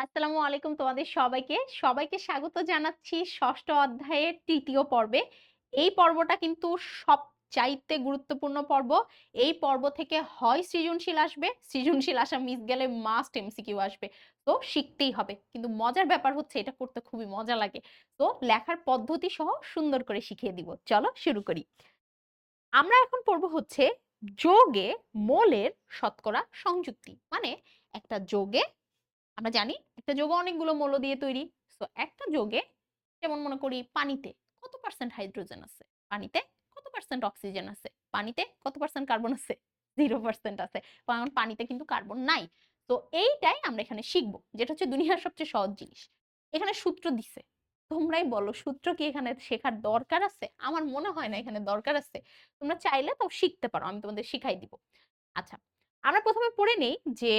আসসালামু আলাইকুম তোমাদের সবাইকে। সবাইকে স্বাগত জানাচ্ছি ষষ্ঠ অধ্যায়ের তৃতীয় পর্বে। এই পর্বটা কিন্তু সব চাইতে গুরুত্বপূর্ণ পর্ব। এই পর্ব থেকে হয় সৃজনশীল আসবে, সৃজনশীল আসা মিস গেলে মাস্ট এমসিকিউ আসবে। তো শিখতেই হবে। কিন্তু মজার ব্যাপার হচ্ছে এটা করতে খুবই মজা লাগে। তো লেখার পদ্ধতি সহ সুন্দর করে শিখিয়ে দিব। চলো শুরু করি। আমরা এখন পড়ব হচ্ছে যোগে মোলের শতকরা সংযুক্তি। মানে একটা যোগে আমরা জানি একটা যৌগ অনেকগুলো মৌল দিয়ে তৈরি। সো একটা যৌগে যেমন মনে করি পানিতে কত পার্সেন্ট হাইড্রোজেন আছে? পানিতে কত পার্সেন্ট অক্সিজেন আছে? পানিতে কত পার্সেন্ট কার্বন আছে? জিরো পার্সেন্ট আছে। কারণ পানিতে কিন্তু কার্বন নাই। তো এইটাই আমরা এখানে শিখব, যেটা হচ্ছে দুনিয়ার সবচেয়ে সহজ জিনিস। এখানে সূত্র দিছে। তোমরাই বলো, সূত্র কি এখানে শেখার দরকার আছে? আমার মনে হয় না এখানে দরকার আছে। তোমরা চাইলে তাও শিখতে পারো, আমি তোমাদের শিখাই দিব। আচ্ছা আমরা প্রথমে পড়ে নেই যে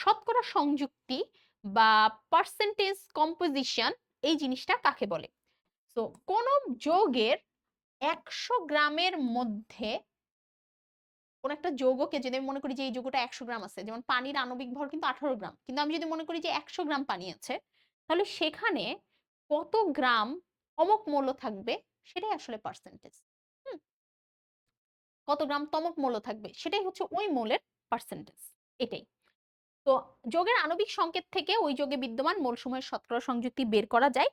শতকরা সংযুক্তি বা পার্সেন্টেজ কম্পোজিশন এই জিনিসটা কাকে বলে? তো কোন যৌগের একশো গ্রামের মধ্যে কোন একটা যৌগকে যদি আমি মনে করি যে, এই যৌগটা একশো গ্রাম আছে, যেমন পানির আণবিক ভর কিন্তু আঠারো গ্রাম, কিন্তু আমি যদি মনে করি যে, একশো গ্রাম পানি আছে, তাহলে সেখানে কত গ্রাম অমক মৌল থাকবে সেটাই আসলে পার্সেন্টেজ কত গ্রাম তমক মৌল থাকবে? সেটাই হচ্ছে ওই মৌলের পার্সেন্টেজ এটাই। তো যোগের আণবিক সংকেত থেকে ওই যোগে বিদ্যমান মৌলসমূহের শতকরা সংযুক্তি বের করা যায়।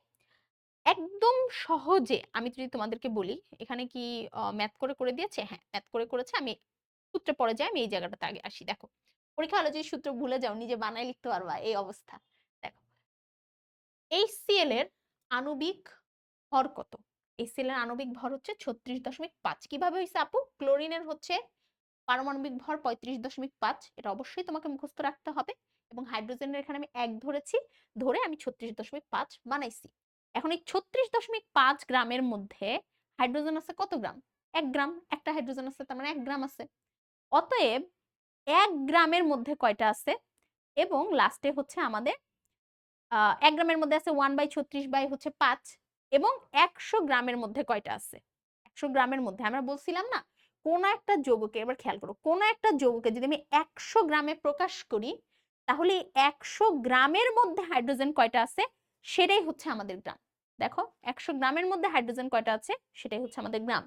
একদম সহজে আমি যদি তোমাদেরকে বলি, এখানে কি ম্যাথ করে করে দিয়েছে? হ্যাঁ ম্যাথ করে করেছে। আমি সূত্রে পড়ে যাই, আমি এই জায়গাটাতে আগে আসি। দেখো, পরীক্ষা হলে যদি সূত্র ভুলে যাও, নিজে বানাই লিখতে পারবা এই অবস্থা। দেখো এইচসিএল এর আণবিক ভর কত? এর আণবিক ভর হচ্ছে ছত্রিশ দশমিক পাঁচ। কীভাবে হয়েছে আপু? ক্লোরিনের হচ্ছে পারমাণবিক ভর পঁয়ত্রিশ দশমিক পাঁচ। এটা অবশ্যই তোমাকে মুখস্থ রাখতে হবে এবং হাইড্রোজেনের এখানে আমি এক ধরেছি, ধরে আমি ছত্রিশ দশমিক পাঁচ বানাইছি। এখন এই ছত্রিশ দশমিক পাঁচ গ্রামের মধ্যে হাইড্রোজেন আছে কত গ্রাম? এক গ্রাম। একটা হাইড্রোজেন আছে, তার মানে এক গ্রাম আছে। অতএব এক গ্রামের মধ্যে কয়টা আছে? এবং লাস্টে হচ্ছে আমাদের এক গ্রামের মধ্যে আছে ওয়ান বাই ছত্রিশ বাই হচ্ছে পাঁচ। এবং একশো গ্রামের মধ্যে কয়টা আছে? একশো গ্রামের মধ্যে। আমরা বলছিলাম না, কোন একটা যৌগকে এবার খেয়াল করো, কোন একটা যৌগকে যদি আমি একশো গ্রামে প্রকাশ করি, তাহলে একশো গ্রামের মধ্যে হাইড্রোজেন কয়টা আছে? সেটাই হচ্ছে আমাদের গ্রাম। দেখো, একশো গ্রামের মধ্যে হাইড্রোজেন কয়টা আছে? সেটাই হচ্ছে আমাদের গ্রাম।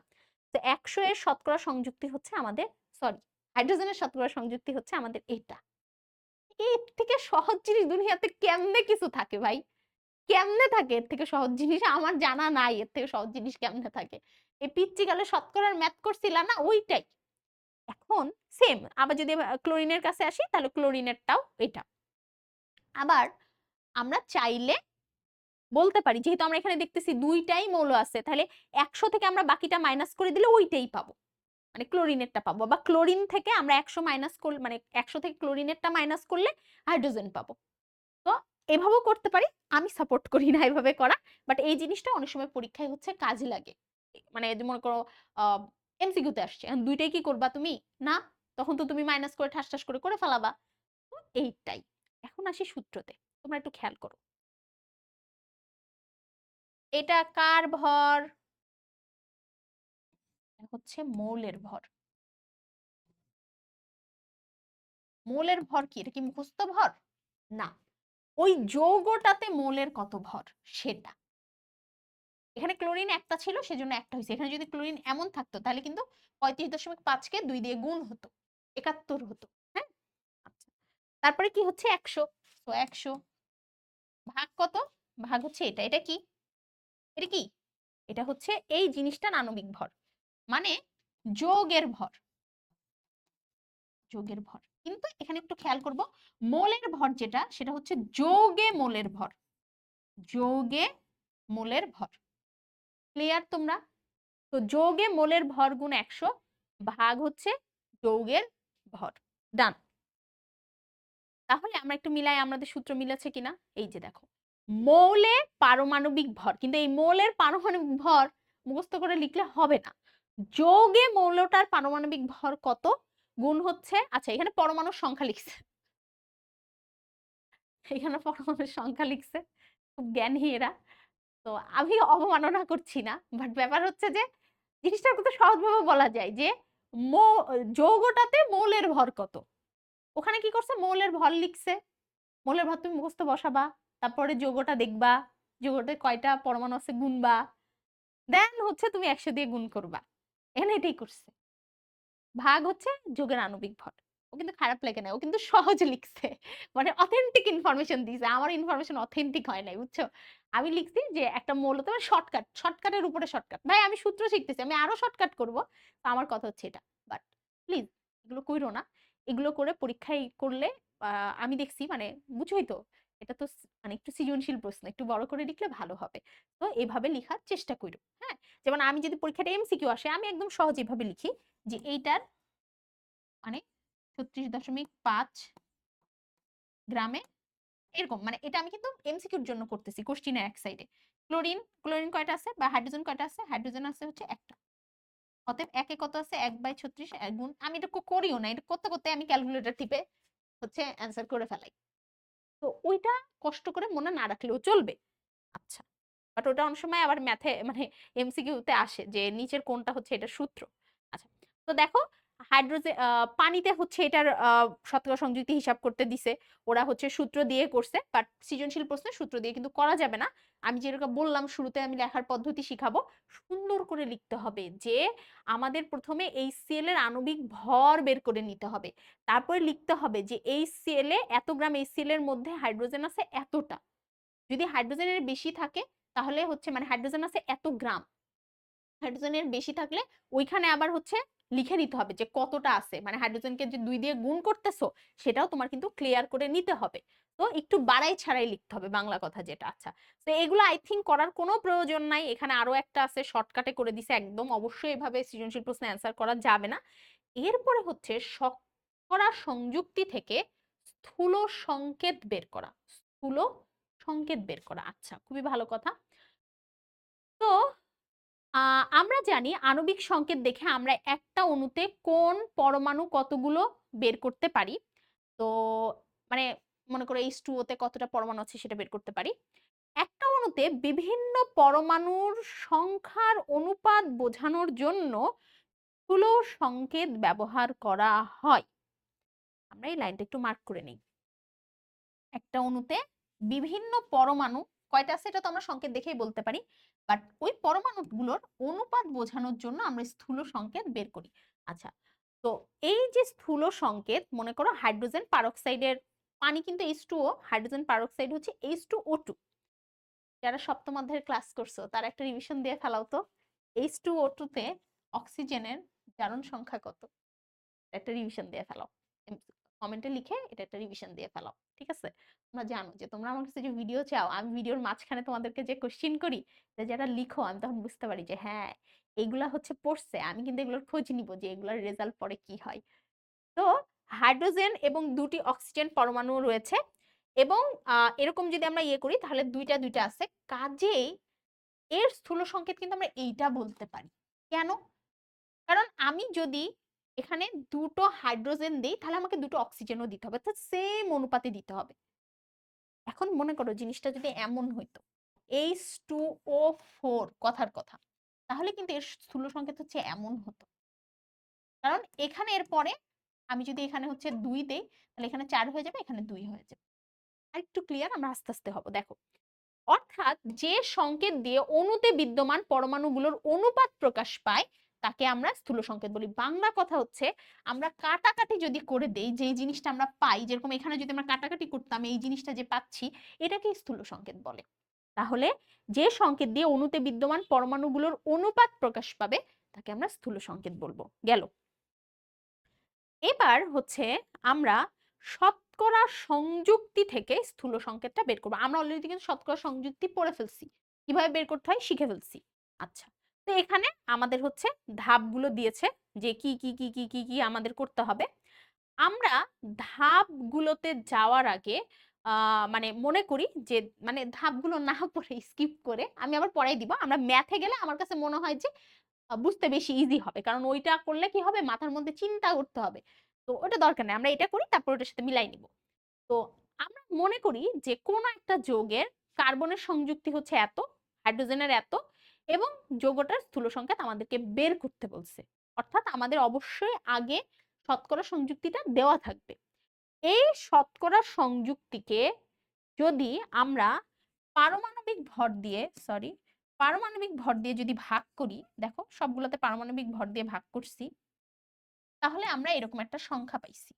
তো একশো এর শতকরা সংযুক্তি হচ্ছে আমাদের, সরি, হাইড্রোজেনের শতকরা সংযুক্তি হচ্ছে আমাদের এটা। এর থেকে সহজ জিনিস দুনিয়াতে কেমনে কিছু থাকে ভাই? কেমনে থাকে? এর থেকে সহজ জিনিস আমার জানা নাই, এর থেকে সহজ জিনিস কেমনে থাকে? এই পিচ্চিকালে শতকরার ম্যাথ করছিলাম না, ওইটাই। এখন সেম আবার যদি ক্লোরিনের কাছে আসি, তাহলে ক্লোরিনেরটাও এটা। আবার আমরা চাইলে বলতে পারি, যেহেতু আমরা এখানে দেখতেছি দুইটাই মৌল আছে, তাহলে একশো থেকে আমরা বাকিটা মাইনাস করে দিলে ওইটাই পাবো। মানে ক্লোরিনেরটা পাবো, বা ক্লোরিন থেকে আমরা একশো মাইনাস করলে মানে একশো থেকে ক্লোরিনেরটা মাইনাস করলে হাইড্রোজেন পাবো। এভাবেও করতে পারি, আমি সাপোর্ট করি না এভাবে করা। বাট এই জিনিসটা অনেক সময় পরীক্ষায় হচ্ছে কাজে লাগে। মানে মনে করো এমসিকিউতে আসছে দুইটাই কি করবা তুমি? না, তখন তো তুমি মাইনাস করে, ঠাস ঠাস করে করে ফেলাবা। এইটাই। এখন আসি সূত্রতে, তোমরা একটু খেয়াল করো। এটা কার ভর? হচ্ছে মৌলের ভর। মৌলের ভর কি? এটা কি মুখস্থ ভর? না। ওই যৌগটাতে মোলের কত ভর? সেটা। এখানে ক্লোরিন একটা ছিল, সেজন্য একটা হয়েছে এখানে যদি ক্লোরিন এমন থাকতো, তাহলে কিন্তু পঁয়ত্রিশ দশমিক পাঁচকে দুই দিয়ে গুণ হতো, একাত্তর হতো হ্যাঁ? আচ্ছা তারপরে কি হচ্ছে? একশো। তো একশো ভাগ কত? ভাগ হচ্ছে এটা। এটা কি? এটা কি? এটা হচ্ছে এই জিনিসটা আণবিক ভর। মানে যোগের ভর। যোগের ভর। কিন্তু এখানে একটু খেয়াল করব, মোলের ভর যেটা, সেটা হচ্ছে যোগে মোলের ভর। যোগে মোলের ভর। ক্লিয়ার তোমরা? তো যোগে মোলের ভর গুণ একশো, ভাগ হচ্ছে যৌগের ভর। ডান তাহলে আমরা একটু মিলাই আমাদের সূত্র মিলেছে কিনা? এই যে দেখো, মৌলে পারমাণবিক ভর, কিন্তু এই মৌলের পারমাণবিক ভর মুখস্থ করে লিখলে হবে না। যোগে মৌলটার পারমাণবিক ভর কত? গুণ হচ্ছে আচ্ছা এখানে পরমাণুর সংখ্যা লিখছে। এখানে পরমাণুর সংখ্যা লিখছে, খুব জ্ঞানী এরা। তো আমি অবমাননা করছি না, বাট ব্যাপার হচ্ছে যে জিনিসটা কত সহজভাবে বলা যায় যে যৌগটাতে মৌলের ভর কত? ওখানে কি করছে? মৌলের ভর লিখছে। মৌলের ভর তুমি মুখস্থ বসাবা, তারপরে যোগটা দেখবা যোগতে কয়টা পরমাণু আছে গুনবা। দেন হচ্ছে তুমি একশো দিয়ে গুণ করবা। এখানে এটাই করছে। ভাগ হচ্ছে যোগের আণবিক ভর। ও কিন্তু খারাপ লাগে না, ও কিন্তু সহজ লিখছে। মানে অথেন্টিক ইনফরমেশন দিছে আমার ইনফরমেশন অথেন্টিক হয় নাই, বুঝছ? আমি লিখছি যে একটা মৌল তোমার শর্টকাট শর্টকাটের উপরে শর্টকাট ভাই, আমি সূত্র শিখতেছি, আমি আরও শর্টকাট করব। তো আমার কথা হচ্ছে এটা। বাট প্লিজ এগুলো কইরো না। এগুলো করে পরীক্ষায় করলে আমি দেখছি মানে বুঝোই তো। এটা তো মানে একটু সৃজনশীল প্রশ্ন, একটু বড় করে লিখলে ভালো হবে। তো এভাবে লেখার চেষ্টা করো হ্যাঁ? যেমন আমি যদি পরীক্ষাটা এমসিকিউ আসে, আমি একদম সহজ এভাবে লিখি যে এইটার মানে ছত্রিশ দশমিক পাঁচ গ্রামে এরকম মানে এটা আমি কিন্তু এমসিকিউর জন্য করতেছি কোশ্চিনের এক সাইডে ক্লোরিন ক্লোরিন কয়টা আছে বা হাইড্রোজেন কয়টা আছে? হাইড্রোজেন আছে হচ্ছে একটা। অতএব একে কত আছে? এক বাই ছত্রিশ, এক গুণ, আমি এটা করিও না, এটা করতে করতে আমি ক্যালকুলেটর টিপে হচ্ছে অ্যান্সার করে ফেলাই। তো ওইটা কষ্ট করে মনে না রাখলেও চলবে। আচ্ছা বাট ওটা অনেক সময় আবার ম্যাথে মানে এমসিকিউতে আসে যে, নিচের কোনটা হচ্ছে এটা সূত্র। আচ্ছা তো দেখো হাইড্রোজেন পানিতে হচ্ছে এটার শতকরা সংযুক্তি হিসাব করতে দিছে। ওরা হচ্ছে সূত্র দিয়ে করছে বাট সৃজনশীল প্রশ্নে সূত্র দিয়ে কিন্তু করা যাবে না। আমি যেরকম বললাম, শুরুতে আমি লেখার পদ্ধতি শিখাবো। সুন্দর করে লিখতে হবে যে, আমাদের প্রথমে এই সিএল এর আণবিক ভর বের করে নিতে হবে। তারপরে লিখতে হবে যে, এই সিএল এ এত গ্রাম, এই সিএল এর মধ্যে হাইড্রোজেন আছে এতটা। যদি হাইড্রোজেনের বেশি থাকে, তাহলে হচ্ছে মানে হাইড্রোজেন আছে এত গ্রাম। হাইড্রোজেনের বেশি থাকলে ওইখানে আবার হচ্ছে লিখে দিতে হবে যে কতটা আছে। মানে হাইড্রোজেনকে যে দুই দিয়ে গুণ করতেছো, সেটাও তোমার কিন্তু ক্লিয়ার করে নিতে হবে। তো একটু বাড়াই ছাড়াই লিখতে হবে বাংলা কথা যেটা আচ্ছা। তো এগুলো আই থিঙ্ক করার কোনো প্রয়োজন নাই। এখানে আরও একটা আছে শর্টকাটে করে দিছে, একদম অবশ্যই এভাবে সৃজনশীল প্রশ্নে অ্যান্সার করা যাবে না। এরপরে হচ্ছে শর্করা সংযুক্তি থেকে স্থূল সংকেত বের করা। স্থূল সংকেত বের করা আচ্ছা খুবই ভালো কথা। আমরা জানি আণবিক সংকেত দেখে আমরা একটা অণুতে কোন পরমাণু কতগুলো বের করতে পারি। তো মানে মনে করো এইচ টু ওতে কতটা পরমাণু আছে সেটা বের করতে পারি। একটা অণুতে বিভিন্ন পরমাণুর সংখ্যার অনুপাত বোঝানোর জন্য স্থূল সংকেত ব্যবহার করা হয়। আমরা এই লাইনটা একটু মার্ক করে নিই। একটা অণুতে বিভিন্ন পরমাণু, কয়টা আছে এটা তো আমরা সংকেত দেখেই বলতে পারি। বাট ওই পরমাণুগুলোর অনুপাত বোঝানোর জন্য আমরা স্থূল সংকেত বের করি। আচ্ছা তো এই যে স্থূল সংকেত, মনে করো হাইড্রোজেন পারক্সাইডের, পানি কিন্তু H two O hydrogen peroxide হচ্ছে এইচ টু ও টু যারা সপ্তম অধ্যায়ের ক্লাস করছ, তার একটা রিভিশন দিয়ে ফেলাও তো। এইচ টু ও টু তে অক্সিজেনের জারণ সংখ্যা কত? একটা রিভিশন দিয়ে ফেলাও। কমেন্টে লিখে এটা একটা রিভিশন দিয়ে ফেলাও। ঠিক আছে? তোমরা জানো যে তোমরা আমার কাছে যে ভিডিও চাও, আমি ভিডিওর মাঝখানে তোমাদেরকে যে কোশ্চিন করি যারা লিখো, আমি তখন বুঝতে পারি যে হ্যাঁ এগুলা হচ্ছে পড়ছে। আমি কিন্তু এগুলোর খোঁজ নিব যে এগুলোর রেজাল্ট পরে কি হয়। তো হাইড্রোজেন এবং দুটি অক্সিজেন পরমাণু রয়েছে এবং এরকম যদি আমরা ইয়ে করি, তাহলে দুইটা দুইটা আছে। কাজেই এর স্থূল সংকেত কিন্তু আমরা এইটা বলতে পারি। কেন? কারণ আমি যদি এখানে দুটো হাইড্রোজেন দিই, তাহলে আমাকে দুটো অক্সিজেনও দিতে হবে। অর্থাৎ সেম অনুপাতে দিতে হবে। এখন মনে করো জিনিসটা যদি এমন হইতো এইচ টু ও ফোর কথার কথা, তাহলে কিন্তু এর স্থূল সংকেত হচ্ছে এমন হতো। কারণ এখানে এর পরে আমি যদি এখানে হচ্ছে দুই দেই, তাহলে এখানে চার হয়ে যাবে, এখানে দুই হয়ে যাবে। আর একটু ক্লিয়ার আমরা আস্তে আস্তে হব, দেখো। অর্থাৎ যে সংকেত দিয়ে অণুতে বিদ্যমান পরমাণুগুলোর অনুপাত প্রকাশ পায় তাকে আমরা স্থূল সংকেত বলি। বাংলা কথা হচ্ছে আমরা কাটাকাটি যদি করে দেই যে জিনিসটা আমরা পাই, যেরকম এখানে যদি আমরা কাটাকাটি করতাম, এই জিনিসটা যে পাচ্ছি এটাকে স্থূল সংকেত বলে। তাহলে যে সংকেত দিয়ে অণুতে বিদ্যমান পরমাণুগুলোর অনুপাত প্রকাশ পাবে, তাকে আমরা স্থূল সংকেত বলব। গেল। এবার হচ্ছে আমরা শতকরা সংযুক্তি থেকে স্থূল সংকেতটা বের করব। আমরা অলরেডি কিন্তু শতকরা সংযুক্তি পড়ে ফেলছি। কীভাবে বের করতে হয়? শিখে ফেলছি। আচ্ছা তো এখানে আমাদের হচ্ছে ধাপগুলো দিয়েছে যে কি কি কি কি কি কি আমাদের করতে হবে। আমরা ধাপগুলোতে যাওয়ার আগে মানে মনে করি যে মানে ধাপগুলো না পড়ে স্কিপ করে আমি আবার পড়াই দিব। আমরা ম্যাথে গেলে আমার কাছে মনে হয় যে বুঝতে বেশি ইজি হবে। কারণ ওইটা করলে কি হবে? মাথার মধ্যে চিন্তা করতে হবে। তো ওটা দরকার নেই। আমরা এটা করি, তারপর ওটার সাথে মিলাই নিব। তো আমরা মনে করি যে কোন একটা যোগের কার্বনের সংযুক্তি হচ্ছে এত, হাইড্রোজেনের এত এবং যৌগটার স্থূল সংকেত আমাদেরকে বের করতে বলছে। অর্থাৎ আমাদের অবশ্যই আগে শতকরা সংযুক্তিটা দেওয়া থাকবে। এই শতকরা সংযুক্তিকে যদি আমরা পারমাণবিক ভর দিয়ে সরি পারমাণবিক ভর দিয়ে যদি ভাগ করি, দেখো সবগুলোতে পারমাণবিক ভর দিয়ে ভাগ করছি, তাহলে আমরা এরকম একটা সংখ্যা পাইছি।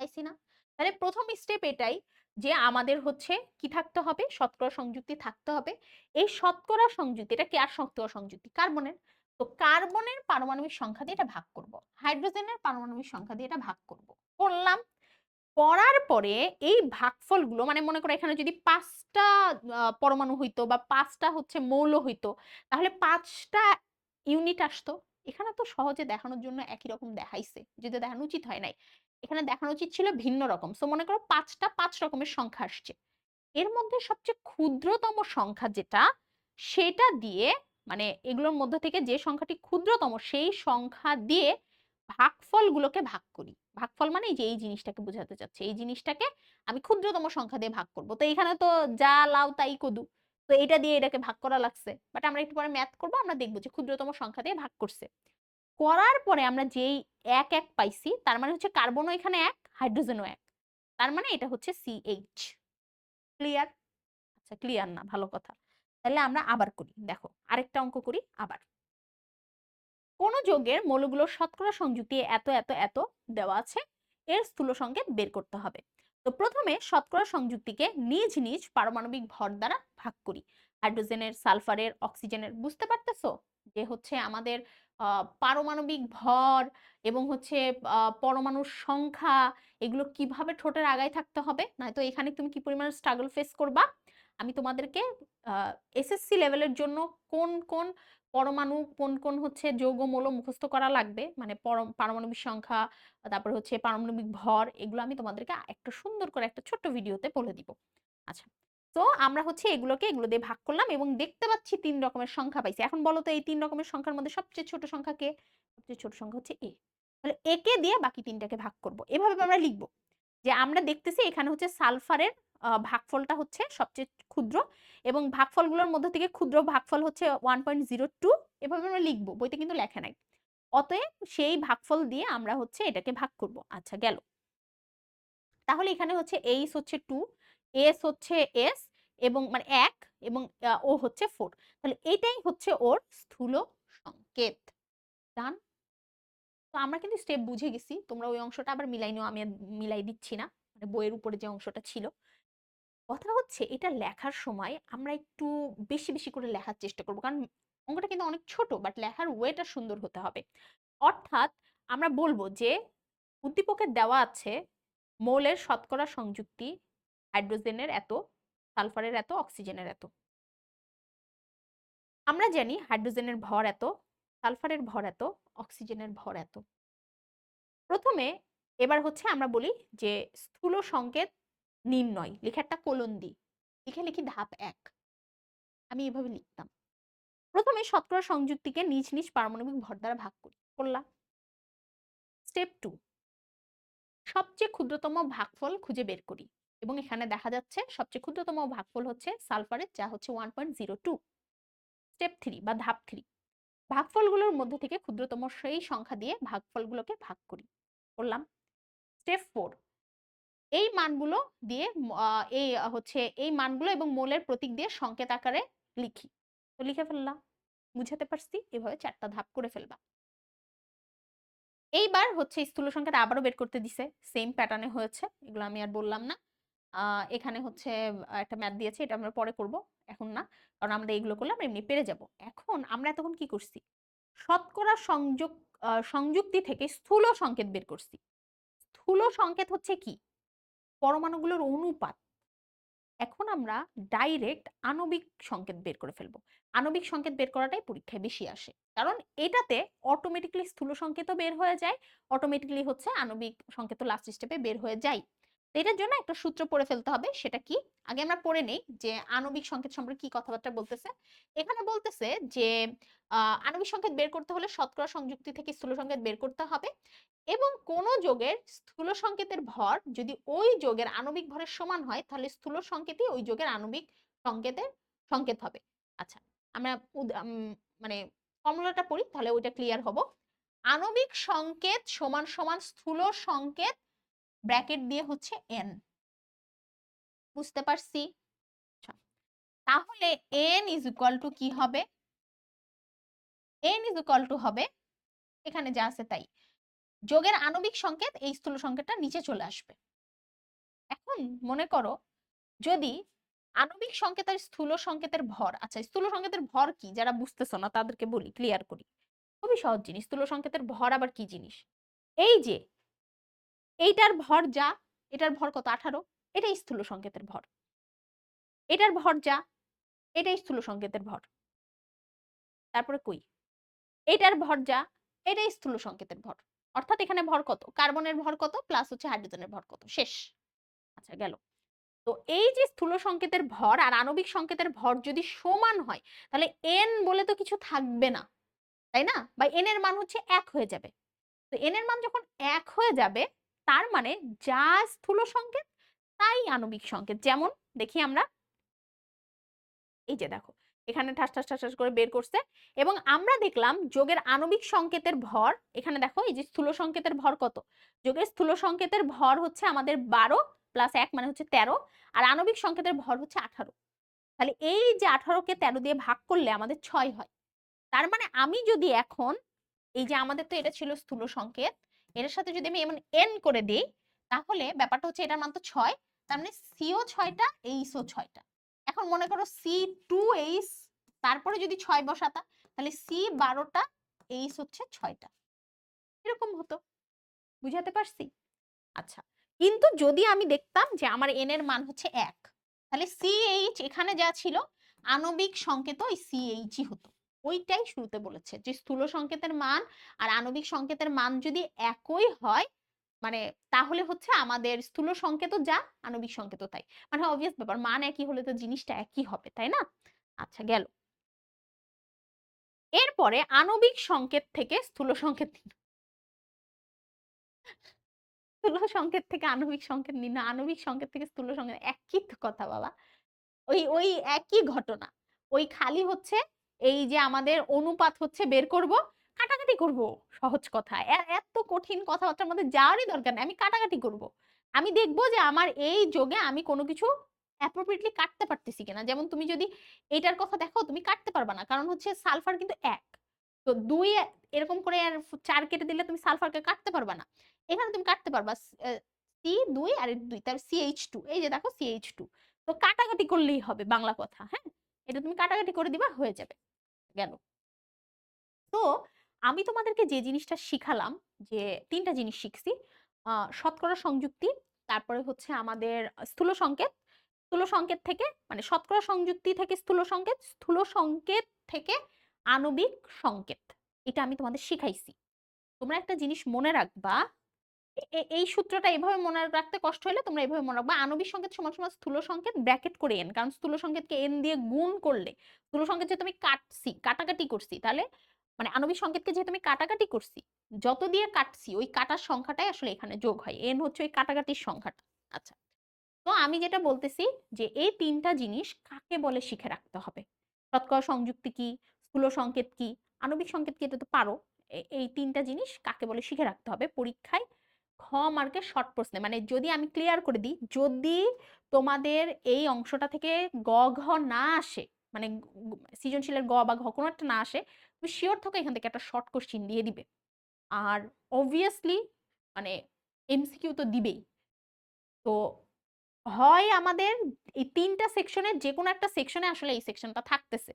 পাইছি না? তাহলে প্রথম স্টেপ এটাই যে আমাদের হচ্ছে কি থাকতে হবে? শতকরা সংযুক্তি থাকতে হবে। এই শতকরা সংযুক্তি, এটা আর শতকরা সংযুক্তি? কার্বনের। তো কার্বনের পারমাণবিক সংখ্যা দিয়ে এটা ভাগ করব। হাইড্রোজেনের পারমাণবিক সংখ্যা দিয়ে এটা ভাগ করব। করলাম। করার পরে এই ভাগফলগুলো মানে মনে করো এখানে যদি পাঁচটা পরমাণু হইতো বা পাঁচটা হচ্ছে মৌল হইতো, তাহলে পাঁচটা ইউনিট আসতো। এখানে তো সহজে দেখানোর জন্য একই রকম দেখাইছে। যদি দেখানো উচিত হয় নাই। এখানে দেখানো উচিত ছিল ভিন্ন রকম। সো মনে করো পাঁচটা পাঁচ রকমের সংখ্যা আসছে। এর মধ্যে সবচেয়ে ক্ষুদ্রতম সংখ্যা যেটা, সেটা দিয়ে মানে এগুলোর মধ্যে থেকে যে সংখ্যাটি ক্ষুদ্রতম, সেই সংখ্যা দিয়ে ভাগফলগুলোকে ভাগ করি। ভাগফল মানে যে এই জিনিসটাকে বোঝাতে চাচ্ছে। এই জিনিসটাকে আমি ক্ষুদ্রতম সংখ্যা দিয়ে ভাগ করব। তো এখানে তো যা লাউ তাই কদু। তো এটা দিয়ে এটাকে ভাগ করা লাগছে। বাট আমরা একটু পরে ম্যাথ করব, আমরা দেখব যে ক্ষুদ্রতম সংখ্যা দিয়ে ভাগ করছে। করার পরে আমরা যেই এক এক পাইছি, তার মানে হচ্ছে কার্বনও এখানে এক, হাইড্রোজেনও এক। তার মানে এটা হচ্ছে সিএইচ ক্লিয়ার আচ্ছা ক্লিয়ার না, ভালো কথা। তাহলে আমরা আবার করি, দেখো, আরেকটা অঙ্ক করি, আবার। কোন যৌগের মৌলগুলোর শতকরা সংযুক্তি এত এত এত দেওয়া আছে, এর স্থূল সংকেত বের করতে হবে। তো প্রথমে শতকরা সংযুক্তিকে নিজ নিজ পারমাণবিক ভর দ্বারা ভাগ করি। হাইড্রোজেনের, সালফারের, অক্সিজেনের, বুঝতে পারতেছো? যে হচ্ছে আমাদের পারমাণবিক ভর এবং হচ্ছে পরমাণুর সংখ্যা, এগুলো কীভাবে ঠোঁটের আগায় থাকতে হবে? নয়তো এখানে তুমি কি পরিমাণ স্ট্রাগল ফেস করবা? আমি তোমাদেরকে এসএসসি লেভেলের জন্য কোন কোন পরমাণু, কোন কোন হচ্ছে যৌগ মৌল মুখস্থ করা লাগবে? মানে পারমাণবিক সংখ্যা, তারপর হচ্ছে পারমাণবিক ভর, এগুলো আমি তোমাদেরকে একটা সুন্দর করে একটা ছোট্ট ভিডিওতে বলে দিব। আচ্ছা। তো আমরা হচ্ছে এগুলোকে এগুলো দিয়ে ভাগ করলাম এবং দেখতে পাচ্ছি তিন রকমের সংখ্যা পাইছি। এখন বলো তো এই তিন রকমের সংখ্যার মধ্যে সবচেয়ে ছোট সংখ্যা কে? সবচেয়ে ছোট সংখ্যা হচ্ছে এ। তাহলে একে দিয়ে বাকি তিনটাকে ভাগ করব। এভাবে আমরা লিখব যে আমরা দেখতেছি এখানে হচ্ছে সালফারের ভাগফলটা হচ্ছে সবচেয়ে ক্ষুদ্র এবং ভাগফলগুলোর মধ্যে থেকে ক্ষুদ্র ভাগফল হচ্ছে ওয়ান পয়েন্ট জিরো টু এভাবে আমরা লিখব বইতে কিন্তু লেখা নাই। অতএব সেই ভাগফল দিয়ে আমরা হচ্ছে এটাকে ভাগ করব। আচ্ছা গেল। তাহলে এখানে হচ্ছে এইস হচ্ছে টু এস হচ্ছে এস এবং মানে এক এবং ও হচ্ছে ফোর তাহলে এইটাই হচ্ছে ওর স্থূল সংকেত। ডান তো আমরা কিন্তু স্টেপ বুঝে গেছি। তোমরা ওই অংশটা আবার মিলাই নিও, আমি মিলাই দিচ্ছি না। মানে বইয়ের উপরে যে অংশটা ছিল। কথা হচ্ছে, এটা লেখার সময় আমরা একটু বেশি বেশি করে লেখার চেষ্টা করব। কারণ অঙ্কটা কিন্তু অনেক ছোট বাট লেখার ওয়েটা সুন্দর হতে হবে। অর্থাৎ আমরা বলব যে, উদ্দীপকের দেওয়া আছে, মৌলের শতকরা সংযুক্তি হাইড্রোজেনের এত, সালফারের এত, অক্সিজেনের এত। আমরা জানি হাইড্রোজেনের ভর এত, সালফারের ভর এত, অক্সিজেনের ভর এত। প্রথমে এবার হচ্ছে আমরা বলি যে স্থূল সংকেত নির্ণয়, লিখে একটা কোলন দিই। লিখে লিখি ধাপ এক। আমি এভাবে লিখতাম। প্রথমে শতকরা সংযুক্তিকে নিজ নিজ পারমাণবিক ভর দ্বারা ভাগ করি, করলাম। স্টেপ টু, সবচেয়ে ক্ষুদ্রতম ভাগফল খুঁজে বের করি। এবং এখানে দেখা যাচ্ছে সবচেয়ে ক্ষুদ্রতম ভাগফল হচ্ছে সালফারের, যা হচ্ছে one point zero two step three বা ধাপ থ্রি ভাগফলগুলোর মধ্যে থেকে ক্ষুদ্রতম সেই সংখ্যা দিয়ে ভাগফলগুলোকে ভাগ করি। করলাম। স্টেপ ফোর এই মানগুলো দিয়ে এই হচ্ছে এই মানগুলো এবং মোলের প্রতীক দিয়ে সংকেত আকারে লিখি। তো লিখে ফেললাম। বুঝাতে পারছি? এভাবে চারটা ধাপ করে ফেলবা। এইবার হচ্ছে স্থূল সংকেত আবারও বের করতে দিছে। সেম প্যাটার্নে হয়েছে। এগুলো আমি আর বললাম না। এখানে হচ্ছে একটা ম্যাথ দিয়েছে, এটা আমরা পরে করব। এখন না, কারণ আমরা এগুলো করলে আমরা এমনি পেরে যাব। এখন আমরা এতক্ষণ কি করছি? শতকরা সংযোগ সংযুক্তি থেকে স্থূল সংকেত বের করছি। স্থূল সংকেত হচ্ছে কি? পরমাণুগুলোর অনুপাত। এখন আমরা ডাইরেক্ট আণবিক সংকেত বের করে ফেলব। আণবিক সংকেত বের করাটাই পরীক্ষায় বেশি আসে। কারণ এটাতে অটোমেটিকলি স্থূল সংকেতও বের হয়ে যায় অটোমেটিকলি হচ্ছে আণবিক সংকেত লাস্ট স্টেপে বের হয়ে যায়। এটার জন্য একটা সূত্র পড়ে ফেলতে হবে, সেটা কি? আগে আমরা পড়ে নেই যে আণবিক সংকেত সম্পর্কে কি কথাবার্তা বলতেছে। এখানে বলতেছে যে আণবিক সংকেত বের করতে হলে শতকরা সংযুক্তি থেকে স্থূল সংকেত বের করতে হবে এবং কোন যোগের স্থূল সংকেতের ভর যদি ওই যোগের আণবিক ভরের সমান হয়, তাহলে স্থূল সংকেতই ওই যোগের আণবিক সংকেতের সংকেত হবে। আচ্ছা আমরা মানে ফর্মুলাটা পড়ি, তাহলে ওইটা ক্লিয়ার হব। আণবিক সংকেত সমান সমান স্থূল সংকেত ব্র্যাকেট দিয়ে হচ্ছে এন বুঝতে পারছি? আচ্ছা, তাহলে এন ইজ ইকুয়াল টু কি হবে? এন ইজ ইকুয়াল টু হবে এখানে যা আছে তাই। যোগের আণবিক সংকেত এই স্থূল সংকেতটা নিচে চলে আসবে। এখন মনে করো যদি আণবিক সংকেত আর স্থূল সংকেতের ভর আচ্ছা স্থূল সংকেতের ভর কি? যারা বুঝতেছো না তাদেরকে বলি ক্লিয়ার করি। খুবই সহজ জিনিস স্থূল সংকেতের ভর আবার কি জিনিস? এই যে এইটার ভর যা, এটার ভর কত? আঠারো। এটাই স্থূল সংকেতের ভর। এটার ভর যা, এটাই স্থূল সংকেতের ভর। তারপরে কই। এটার ভর যা, এটাই স্থূল সংকেতের ভর। অর্থাৎ এখানে ভর কত? কার্বনের ভর কত? প্লাস হচ্ছে হাইড্রোজেনের ভর কত? শেষ। আচ্ছা গেল। তো এই যে স্থূল সংকেতের ভর আর আণবিক সংকেতের ভর যদি সমান হয়, তাহলে এন বলে তো কিছু থাকবে না, তাই না? বা এন এর মান হচ্ছে এক হয়ে যাবে। তো এন এর মান যখন এক হয়ে যাবে তার মানে যা স্থূল সংকেত, তাই আণবিক সংকেত। যেমন দেখি আমরা এই যে দেখো, এখানে ঠাস ঠাস ঠাস করে বের করছে এবং আমরা দেখলাম যোগের আণবিক সংকেতের ভর, এখানে দেখো এই যে স্থূল সংকেতের ভর কত? যোগের স্থূল সংকেতের ভর হচ্ছে আমাদের বারো প্লাস এক মানে হচ্ছে তেরো আর আণবিক সংকেতের ভর হচ্ছে আঠারো। তাহলে এই যে আঠারোকে তেরো দিয়ে ভাগ করলে আমাদের ছয় হয়। তার মানে আমি যদি এখন, এই যে আমাদের তো এটা ছিল স্থূল সংকেত এর সাথে যদি আমি এমন এন করে দিই, তাহলে ব্যাপারটা হচ্ছে এটার মান তো ছয়, তার মানে সিও ছয়টা এইসও ছয়টা। এখন মনে করো সি টু এইস তারপরে যদি ছয় বসাতা, তাহলে সি বারোটা এইস হচ্ছে ছয়টা। এরকম হতো। বুঝাতে পারছি? আচ্ছা কিন্তু যদি আমি দেখতাম যে আমার এন এর মান হচ্ছে এক, তাহলে সি এইচ এখানে যা ছিল, আণবিক সংকেত ওই সিএইচই হতো। ওইটাই শুরুতে বলেছে। যে স্থূল সংকেতের মান আর আণবিক সংকেতের মান যদি একই হয় মানে তাহলে হচ্ছে আমাদের স্থূল সংকেত যা, আণবিক সংকেত তাই। মানে অবভিয়াস ব্যাপার, মান একই হলে তো জিনিসটা একই হবে, তাই না? আচ্ছা গেল। এরপরে আণবিক সংকেত থেকে স্থূল সংকেত স্থূল সংকেত থেকে আণবিক সংকেত নিন। না, আণবিক সংকেত থেকে স্থূল সংকেত, একই কথা বাবা। ওই ওই একই ঘটনা। ওই খালি হচ্ছে এই যে আমাদের অনুপাত হচ্ছে বের করব, কাটাকাটি করব সহজ কথা। এত কঠিন কথাবার্তার মধ্যে যাওয়ারই দরকার নেই, আমি কাটাকাটি করব। আমি দেখব যে আমার এই যোগে আমি কোনো কিছু অ্যাপ্রোপ্রিয়েটলি কাটতে পারতেছি কিনা। যেমন তুমি যদি এইটার কথা দেখো, তুমি কাটতে পারবা না। কারণ হচ্ছে সালফার কিন্তু এক। তো দুই এরকম করে আর চার কেটে দিলে তুমি সালফারকে কাটতে পারবা না। এখানে তুমি কাটতে পারবা সি দুই আর দুই, তার সিএইচ টু এই যে দেখো সিএইচ টু তো কাটাকাটি করলেই হবে বাংলা কথা হ্যাঁ? এটা তুমি কাটাকাটি করে দিবা, হয়ে যাবে। গেল। তো আমি তোমাদেরকে যে জিনিসটা শিখালাম, যে তিনটা জিনিস শিখছি শতকরা সংযুক্তি, তারপরে হচ্ছে আমাদের স্থূল সংকেত স্থূল সংকেত থেকে মানে শতকরা সংযুক্তি থেকে স্থূল সংকেত স্থূল সংকেত থেকে আণবিক সংকেত, এটা আমি তোমাদের শিখাইছি। তোমরা একটা জিনিস মনে রাখবা এই সূত্রটা এভাবে মনে রাখতে কষ্ট হলে তোমরা এভাবে মনে রাখবা। আণবিক সংকেত সমান সমান স্থূল সংকেত ব্র্যাকেট করে এন কারণ স্থূল সংকেতকে এন দিয়ে গুণ করলে, স্থূল সংকেত যেহেতু আমি কাটছি, কাটাকাটি করছি, তাহলে মানে আণবিক সংকেতকে যেহেতু আমি কাটাকাটি করছি, যত দিয়ে কাটছি, ওই কাটার সংখ্যাটাই আসলে এখানে যোগ হয়। এন হচ্ছে ওই কাটাকাটির সংখ্যাটা। আচ্ছা তো আমি যেটা বলতেছি যে এই তিনটা জিনিস কাকে বলে শিখে রাখতে হবে? শতকরা সংযুক্তি কি? স্থূল সংকেত কি? আণবিক সংকেত কি? এটা তো পারো। এই তিনটা জিনিস কাকে বলে শিখে রাখতে হবে? পরীক্ষায় খ মার্কের শর্ট প্রশ্নে। মানে যদি আমি ক্লিয়ার করে দিই, যদি তোমাদের এই অংশটা থেকে গ, ঘ না আসে মানে সৃজনশীলের গ বা ঘ কোনো একটা না আসে, তুমি শিওর থাকো এখান থেকে একটা শর্ট কোশ্চিন দিয়ে দিবে। আর অবভিয়াসলি মানে এমসিকিউ তো দিবেই। তো হয় আমাদের এই তিনটা সেকশনের যে কোনো একটা সেকশনে আসলে এই সেকশনটা থাকতেছে।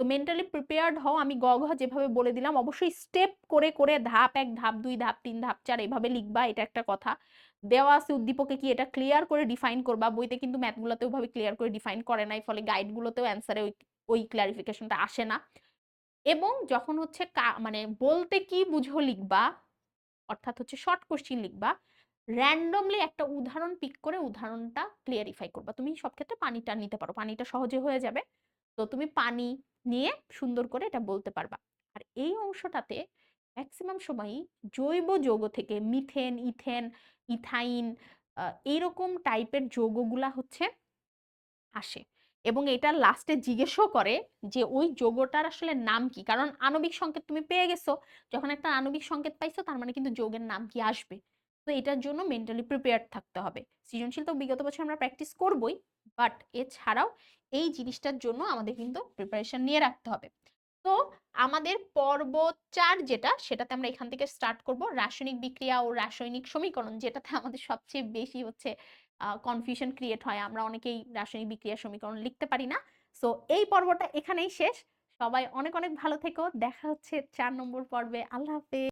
তো মেন্টালি প্রিপেয়ার্ড হও, আমি গ ঘ যেভাবে বলে দিলাম, অবশ্যই স্টেপ করে করে ধাপ এক, ধাপ দুই, ধাপ তিন, ধাপ চার এভাবে লিখবা, এটা একটা কথা। দেওয়া আছে উদ্দীপকে কি এটা ক্লিয়ার করে ডিফাইন করবা, বইতে কিন্তু ম্যাথগুলোতে ওভাবে ক্লিয়ার করে ডিফাইন করে নাই, ফলে গাইডগুলোতেও অ্যান্সারে ওই ওই ক্লারিফিকেশনটা আসে না। এবং যখন হচ্ছে মানে বলতে কি বুঝো লিখবা, অর্থাৎ হচ্ছে শর্ট কোশ্চিন লিখবা র্যান্ডমলি একটা উদাহরণ পিক করে উদাহরণটা ক্লিয়ারিফাই করবা। তুমি সব ক্ষেত্রে পানিটা নিতে পারো, পানিটা সহজে হয়ে যাবে। তো তুমি পানি নিয়ে সুন্দর করে এটা বলতে পারবা। আর এই অংশটাতে ম্যাক্সিমাম সময়ই জৈব যৌগ থেকে মিথেন ইথেন ইথাইন এইরকম টাইপের যৌগগুলা হচ্ছে আসে। এবং এটা লাস্টে জিজ্ঞেসও করে যে ওই যৌগটার আসলে নাম কি? কারণ আণবিক সংকেত তুমি পেয়ে গেছো। যখন একটা আণবিক সংকেত পাইছো, তার মানে কিন্তু যৌগের নাম কি আসবে? তো এটার জন্য মেন্টালি প্রিপেয়ার্ড থাকতে হবে। সৃজনশীল তো বিগত বছর আমরা প্র্যাকটিস করবই বাট এছাড়াও এই জিনিসটার জন্য আমাদের কিন্তু প্রিপারেশন নিয়ে রাখতে হবে। তো আমাদের পর্ব চার যেটা, সেটাতে আমরা এখান থেকে স্টার্ট করব। রাসায়নিক বিক্রিয়া ও রাসায়নিক সমীকরণ যেটাতে আমাদের সবচেয়ে বেশি হচ্ছে কনফিউশন ক্রিয়েট হয়। আমরা অনেকেই রাসায়নিক বিক্রিয়া সমীকরণ লিখতে পারি না। সো এই পর্বটা এখানেই শেষ। সবাই অনেক অনেক ভালো থেকো। দেখা হচ্ছে চার নম্বর পর্বে। আল্লাহ হাফেজ।